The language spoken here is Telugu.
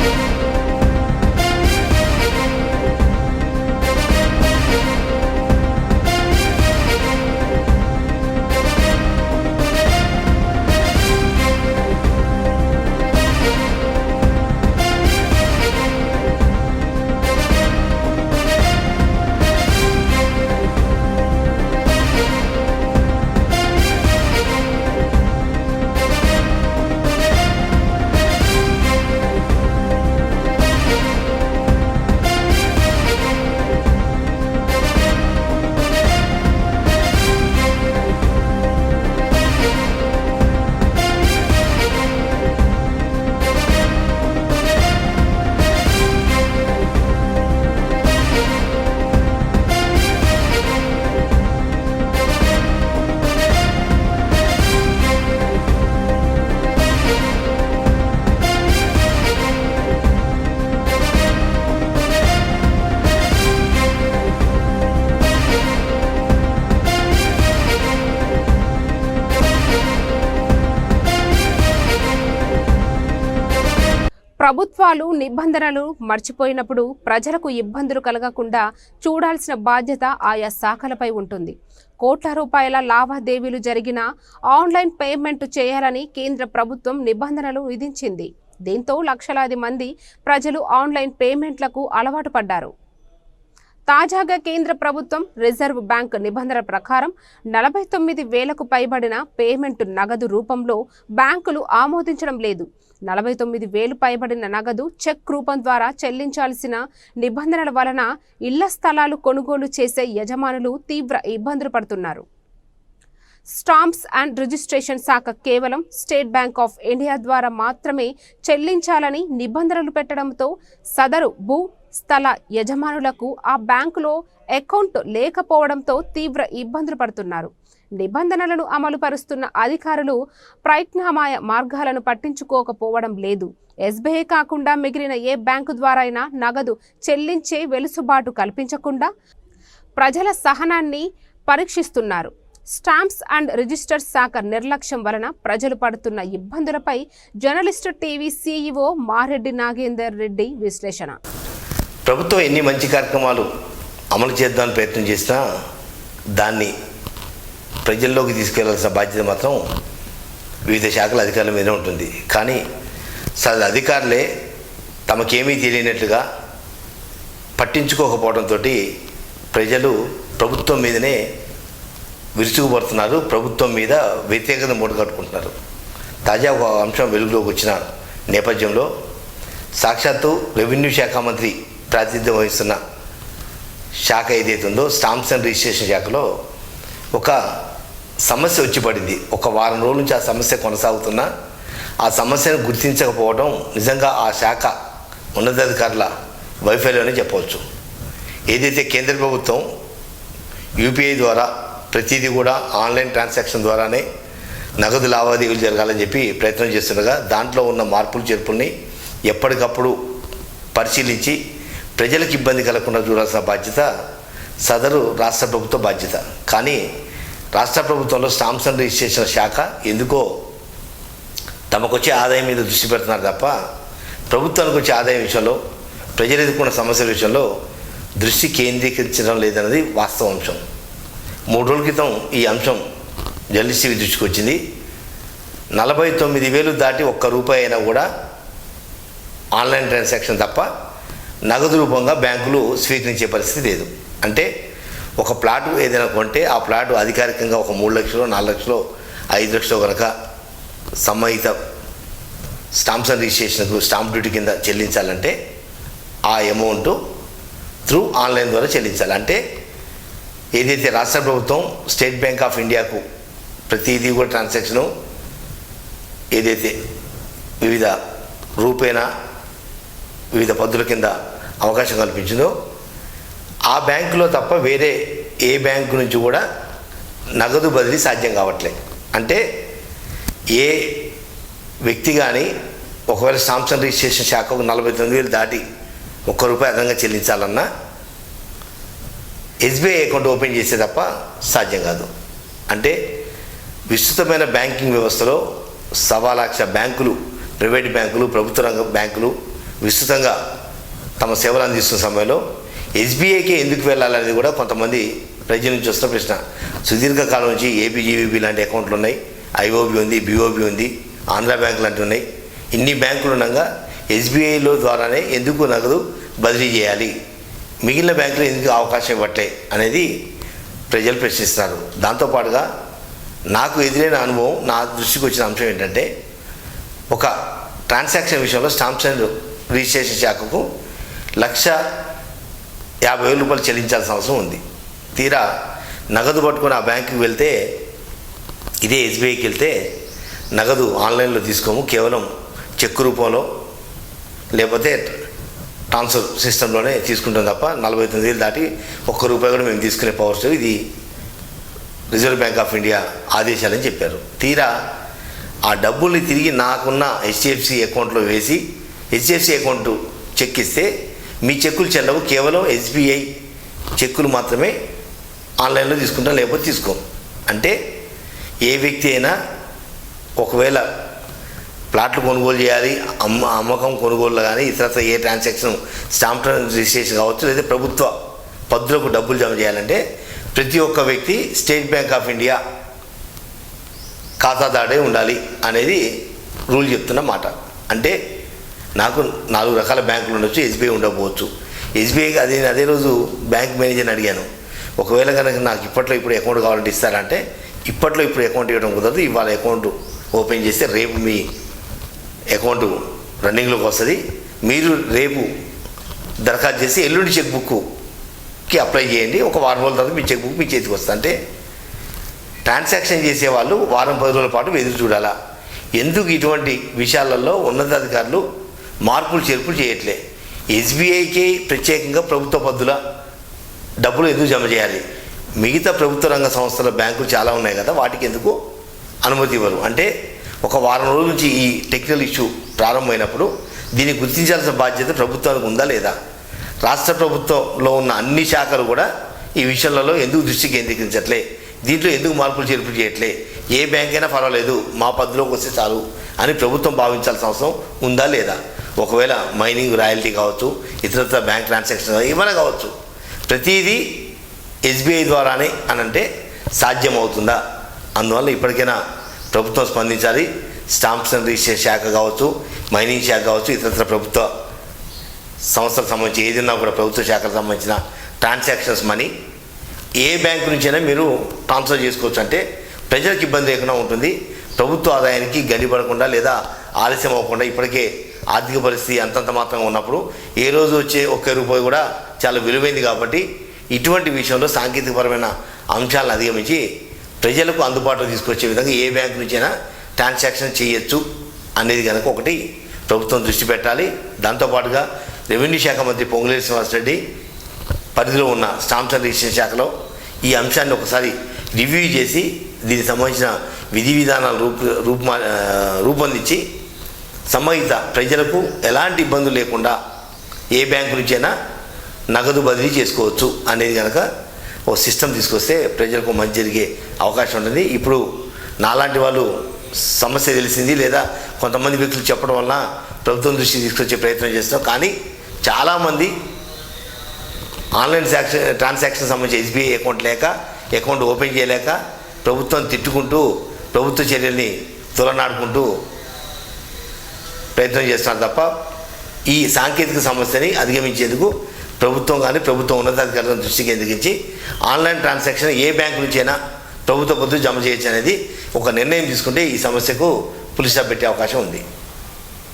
Музика ప్రభుత్వాలు నిబంధనలు మర్చిపోయినప్పుడు ప్రజలకు ఇబ్బందులు కలగకుండా చూడాల్సిన బాధ్యత ఆయా శాఖలపై ఉంటుంది. కోట్ల రూపాయల లావాదేవీలు జరిగిన ఆన్లైన్ పేమెంట్ చేయాలని కేంద్ర ప్రభుత్వం నిబంధనలు విధించింది. దీంతో లక్షలాది మంది ప్రజలు ఆన్లైన్ పేమెంట్లకు అలవాటు పడ్డారు. తాజాగా కేంద్ర ప్రభుత్వం రిజర్వ్ బ్యాంక్ నిబంధనల ప్రకారం నలభై తొమ్మిది వేలకు పైబడిన పేమెంట్ నగదు రూపంలో బ్యాంకులు ఆమోదించడం లేదు. నలభై తొమ్మిది వేలు పైబడిన నగదు చెక్ రూపం ద్వారా చెల్లించాల్సిన నిబంధనల వలన ఇళ్ళ స్థలాలు కొనుగోలు చేసే యజమానులు తీవ్ర ఇబ్బందులు పడుతున్నారు. స్టాంప్స్ అండ్ రిజిస్ట్రేషన్ శాఖ కేవలం స్టేట్ బ్యాంక్ ఆఫ్ ఇండియా ద్వారా మాత్రమే చెల్లించాలని నిబంధనలు పెట్టడంతో సదరు భూ స్థల యజమానులకు ఆ బ్యాంకులో అకౌంట్ లేకపోవడంతో తీవ్ర ఇబ్బందులు పడుతున్నారు. నిబంధనలను అమలు పరుస్తున్న అధికారులు ప్రయత్నమాయ మార్గాలను పట్టించుకోకపోవడం లేదు. ఎస్బీఐ కాకుండా మిగిలిన ఏ బ్యాంకు ద్వారా అయినా నగదు చెల్లించే వెలుసుబాటు కల్పించకుండా ప్రజల సహనాన్ని పరీక్షిస్తున్నారు. స్టాంప్స్ అండ్ రిజిస్టర్ శాఖ నిర్లక్ష్యం వలన ప్రజలు పడుతున్న ఇబ్బందులపై journalist TV CEO Mareddy Nagender Reddy విశ్లేషణ. ప్రభుత్వం ఎన్ని మంచి కార్యక్రమాలు అమలు చేద్దామని ప్రయత్నం చేసినా దాన్ని ప్రజల్లోకి తీసుకెళ్ళాల్సిన బాధ్యత మాత్రం వివిధ శాఖల అధికారుల మీద ఉంటుంది. కానీ సదరు అధికారులే తమకేమీ తెలియనట్లుగా పట్టించుకోకపోవడంతో ప్రజలు ప్రభుత్వం మీదనే విరుచుకుపడుతున్నారు. ప్రభుత్వం మీద వ్యతిరేకత మూట కట్టుకుంటున్నారు. తాజా ఒక అంశం వెలుగులోకి వచ్చిన నేపథ్యంలో సాక్షాత్తు రెవెన్యూ శాఖ మంత్రి ప్రాతినిధ్యం వహిస్తున్న శాఖ ఏదైతే ఉందో స్టాంప్స్ అండ్ రిజిస్ట్రేషన్ శాఖలో ఒక సమస్య వచ్చి పడింది. ఒక వారం రోజుల నుంచి ఆ సమస్య కొనసాగుతున్నా. ఆ సమస్యను గుర్తించకపోవడం నిజంగా ఆ శాఖ ఉన్నతాధికారుల వైఫల్యమని చెప్పవచ్చు. ఏదైతే కేంద్ర ప్రభుత్వం యూపీఐ ద్వారా ప్రతిదీ కూడా ఆన్లైన్ ట్రాన్సాక్షన్ ద్వారానే నగదు లావాదేవీలు జరగాలని చెప్పి ప్రయత్నం చేస్తుండగా దాంట్లో ఉన్న మార్పులు చేర్పుల్ని ఎప్పటికప్పుడు పరిశీలించి ప్రజలకు ఇబ్బంది కలగకుండా చూడాల్సిన బాధ్యత సదరు రాష్ట్ర ప్రభుత్వ బాధ్యత. కానీ రాష్ట్ర ప్రభుత్వంలో స్టాంప్స్ అండ్ రిజిస్ట్రేషన్ శాఖ ఎందుకో తమకు వచ్చే ఆదాయం మీద దృష్టి పెడుతున్నారు తప్ప ప్రభుత్వానికి వచ్చే ఆదాయం విషయంలో ప్రజలు ఎదుర్కొన్న సమస్యల విషయంలో దృష్టి కేంద్రీకరించడం లేదన్నది వాస్తవ అంశం. మూడు రోజుల క్రితం ఈ అంశం జర్నలిస్ట్ దృష్టికొచ్చింది. దృష్టికి వచ్చింది నలభై తొమ్మిది వేలు దాటి ఒక్క రూపాయి అయినా కూడా ఆన్లైన్ ట్రాన్సాక్షన్ తప్ప నగదు రూపంగా బ్యాంకులు స్వీకరించే పరిస్థితి లేదు. అంటే ఒక ప్లాటు ఏదైనా కొంటే ఆ ప్లాటు అధికారికంగా ఒక మూడు లక్షలు నాలుగు లక్షలు ఐదు లక్షలు కనుక సంబంధిత స్టాంప్స్ అండ్ రిజిస్ట్రేషన్కు స్టాంప్ డ్యూటీ కింద చెల్లించాలంటే ఆ అమౌంట్ త్రూ ఆన్లైన్ ద్వారా చెల్లించాలి. అంటే ఏదైతే రాష్ట్ర ప్రభుత్వం స్టేట్ బ్యాంక్ ఆఫ్ ఇండియాకు ప్రతిదీ కూడా ట్రాన్సాక్షను ఏదైతే వివిధ రూపేణా వివిధ పద్ధతుల కింద అవకాశం కల్పించిందో ఆ బ్యాంకులో తప్ప వేరే ఏ బ్యాంకు నుంచి కూడా నగదు బదిలీ సాధ్యం కావట్లేదు. అంటే ఏ వ్యక్తి కానీ ఒకవేళ స్టాంప్స్ రిజిస్ట్రేషన్ శాఖకు నలభై తొమ్మిది వేలు దాటి ఒక్క రూపాయి అదనంగా చెల్లించాలన్నా ఎస్బీఐ అకౌంట్ ఓపెన్ చేస్తే తప్ప సాధ్యం కాదు. అంటే విస్తృతమైన బ్యాంకింగ్ వ్యవస్థలో సవా లక్ష బ్యాంకులు ప్రైవేట్ బ్యాంకులు ప్రభుత్వ రంగ బ్యాంకులు విస్తృతంగా తమ సేవలు అందిస్తున్న సమయంలో ఎస్బీఐకి ఎందుకు వెళ్ళాలనేది కూడా కొంతమంది ప్రజల నుంచి వస్తున్న ప్రశ్న. సుదీర్ఘకాలం నుంచి ఏబీజీబీబీ లాంటి అకౌంట్లు ఉన్నాయి. ఐఓబి ఉంది బిఓబి ఉంది ఆంధ్ర బ్యాంక్ లాంటివి ఉన్నాయి. ఇన్ని బ్యాంకులు ఉండగా ఎస్బీఐలో ద్వారానే ఎందుకు నగదు బదిలీ చేయాలి? మిగిలిన బ్యాంకులు ఎందుకు అవకాశం ఇవ్వట్లే అనేది ప్రజలు ప్రశ్నిస్తారు. దాంతోపాటుగా నాకు ఎదురైన అనుభవం నా దృష్టికి వచ్చిన అంశం ఏంటంటే ఒక ట్రాన్సాక్షన్ విషయంలో స్టాంప్స్ అండ్ రిజిస్ట్రేషన్ శాఖకు లక్ష యాభై వేల రూపాయలు చెల్లించాల్సిన అవసరం ఉంది. తీరా నగదు పట్టుకొని ఆ బ్యాంకుకి వెళ్తే ఇదే ఎస్బీఐకి వెళ్తే నగదు ఆన్లైన్లో తీసుకోము కేవలం చెక్ రూపంలో లేకపోతే ట్రాన్స్ఫర్ సిస్టంలోనే తీసుకుంటాం తప్ప నలభై తొమ్మిది వేలు దాటి ఒక్క రూపాయి కూడా మేము తీసుకునే పవర్ స్టోర్ ఇది రిజర్వ్ బ్యాంక్ ఆఫ్ ఇండియా ఆదేశాలని చెప్పారు. తీరా ఆ డబ్బుల్ని తిరిగి నాకున్న హెచ్డిఎఫ్సి అకౌంట్లో వేసి హెచ్డిఎఫ్సి అకౌంట్ చెక్ ఇస్తే మీ చెక్కులు చెల్లవు కేవలం ఎస్బీఐ చెక్కులు మాత్రమే ఆన్లైన్లో తీసుకుంటాం లేకపోతే తీసుకోం. అంటే ఏ వ్యక్తి అయినా ఒకవేళ ప్లాట్లు కొనుగోలు చేయాలి అమ్మ అమ్మకం కొనుగోలు కానీ ఇతరత్ర ఏ ట్రాన్సాక్షన్ స్టాంప్ రిజిస్ట్రేషన్ కావచ్చు లేదా ప్రభుత్వ పద్ధతులకు డబ్బులు జమ చేయాలంటే ప్రతి ఒక్క వ్యక్తి స్టేట్ బ్యాంక్ ఆఫ్ ఇండియా ఖాతాదారుడే ఉండాలి అనేది రూల్ చెప్తున్న మాట. అంటే నాకు నాలుగు రకాల బ్యాంకులు ఉండొచ్చు ఎస్బీఐ ఉండకపోవచ్చు. ఎస్బీఐ అదే అదే రోజు బ్యాంక్ మేనేజర్ని అడిగాను. ఒకవేళ కనుక నాకు ఇప్పట్లో ఇప్పుడు అకౌంట్ కావాలంటే ఇస్తారంటే ఇప్పట్లో ఇప్పుడు అకౌంట్ ఇవ్వడం కుదరదు ఇవాళ అకౌంట్ ఓపెన్ చేస్తే రేపు మీ అకౌంట్ రన్నింగ్లోకి వస్తుంది. మీరు రేపు దరఖాస్తు చేసి ఎల్లుండి చెక్ బుక్కి అప్లై చేయండి. ఒక వారం రోజుల తర్వాత మీ చెక్ బుక్ మీ చేతికి వస్తుంది. అంటే ట్రాన్సాక్షన్ చేసేవాళ్ళు వారం పది రోజుల పాటు ఎదురు చూడాలా. ఎందుకు ఇటువంటి విషయాలలో ఉన్నతాధికారులు మార్పులు చేర్పులు చేయట్లే? ఎస్బీఐకి ప్రత్యేకంగా ప్రభుత్వ పద్ధుల డబ్బులు ఎందుకు జమ చేయాలి? మిగతా ప్రభుత్వ రంగ సంస్థల బ్యాంకులు చాలా ఉన్నాయి కదా వాటికి ఎందుకు అనుమతి ఇవ్వరు? అంటే ఒక వారం రోజుల నుంచి ఈ టెక్నికల్ ఇష్యూ ప్రారంభమైనప్పుడు దీన్ని గుర్తించాల్సిన బాధ్యత ప్రభుత్వానికి ఉందా లేదా? రాష్ట్ర ప్రభుత్వంలో ఉన్న అన్ని శాఖలు కూడా ఈ విషయాలలో ఎందుకు దృష్టి కేంద్రీకరించట్లే? దీంట్లో ఎందుకు మార్పులు చేర్పులు చేయట్లే? ఏ బ్యాంక్ అయినా పర్వాలేదు మా పద్ధతిలోకి వస్తే చాలు అని ప్రభుత్వం భావించాల్సిన అవసరం ఉందా లేదా? ఒకవేళ మైనింగ్ రాయల్టీ కావచ్చు ఇతరత్ర బ్యాంక్ ట్రాన్సాక్షన్ ఏమైనా కావచ్చు. ప్రతిదీ ఎస్బీఐ ద్వారానే అని అంటే సాధ్యం అవుతుందా అందువల్ల ఇప్పటికైనా ప్రభుత్వం స్పందించాలి. స్టాంప్స్ అండ్ రిజిస్టర్ శాఖ కావచ్చు మైనింగ్ శాఖ కావచ్చు ఇతరత్ర ప్రభుత్వ సంస్థలకు సంబంధించి ఏదైనా కూడా ప్రభుత్వ శాఖకు సంబంధించిన ట్రాన్సాక్షన్స్ మనీ ఏ బ్యాంకు నుంచైనా మీరు ట్రాన్స్ఫర్ చేసుకోవచ్చు. అంటే ప్రజలకు ఇబ్బంది లేకుండా ఉంటుంది. ప్రభుత్వ ఆదాయానికి గడిపడకుండా లేదా ఆలస్యం అవ్వకుండా ఇప్పటికే ఆర్థిక పరిస్థితి అంతంత మాత్రంగా ఉన్నప్పుడు ఏ రోజు వచ్చే ఒక్క రూపాయి కూడా చాలా విలువైంది కాబట్టి ఇటువంటి విషయంలో సాంకేతికపరమైన అంశాలను అధిగమించి ప్రజలకు అందుబాటులో తీసుకొచ్చే విధంగా ఏ బ్యాంకు నుంచైనా ట్రాన్సాక్షన్ చేయొచ్చు అనేది కనుక ఒకటి ప్రభుత్వం దృష్టి పెట్టాలి. దాంతోపాటుగా రెవెన్యూ శాఖ మంత్రి పొంగులేటి శ్రీనివాసరెడ్డి పరిధిలో ఉన్న స్టాంప్స్ అండ్ రిజిస్ట్రేషన్ శాఖలో ఈ అంశాన్ని ఒకసారి రివ్యూ చేసి దీనికి సంబంధించిన విధి విధానాలు రూపు రూపమా రూపొందించి సంబంధిత ప్రజలకు ఎలాంటి ఇబ్బందులు లేకుండా ఏ బ్యాంకు నుంచైనా నగదు బదిలీ చేసుకోవచ్చు అనేది కనుక ఓ సిస్టమ్ తీసుకొస్తే ప్రజలకు మంచి జరిగే అవకాశం ఉంటుంది. ఇప్పుడు నాలాంటి వాళ్ళు సమస్య తెలిసింది లేదా కొంతమంది వ్యక్తులు చెప్పడం వలన ప్రభుత్వం దృష్టి తీసుకొచ్చే ప్రయత్నం చేస్తున్నాం. కానీ చాలామంది ఆన్లైన్ ట్రాన్సాక్షన్ ట్రాన్సాక్షన్ సంబంధించి ఎస్బీఐ అకౌంట్ లేక అకౌంట్ ఓపెన్ చేయలేక ప్రభుత్వం తిట్టుకుంటూ ప్రభుత్వ చర్యల్ని తులనాడుకుంటూ ప్రయత్నం చేస్తున్నారు తప్ప ఈ సాంకేతిక సమస్యని అధిగమించేందుకు ప్రభుత్వం కానీ ప్రభుత్వం ఉన్నతాధికారులను దృష్టి కేంద్రీకరించి ఆన్లైన్ ట్రాన్సాక్షన్ ఏ బ్యాంకు అయినా ప్రభుత్వ పొద్దు జమ చేయొచ్చు అనేది ఒక నిర్ణయం తీసుకుంటే ఈ సమస్యకు పులిసా పెట్టే అవకాశం ఉంది.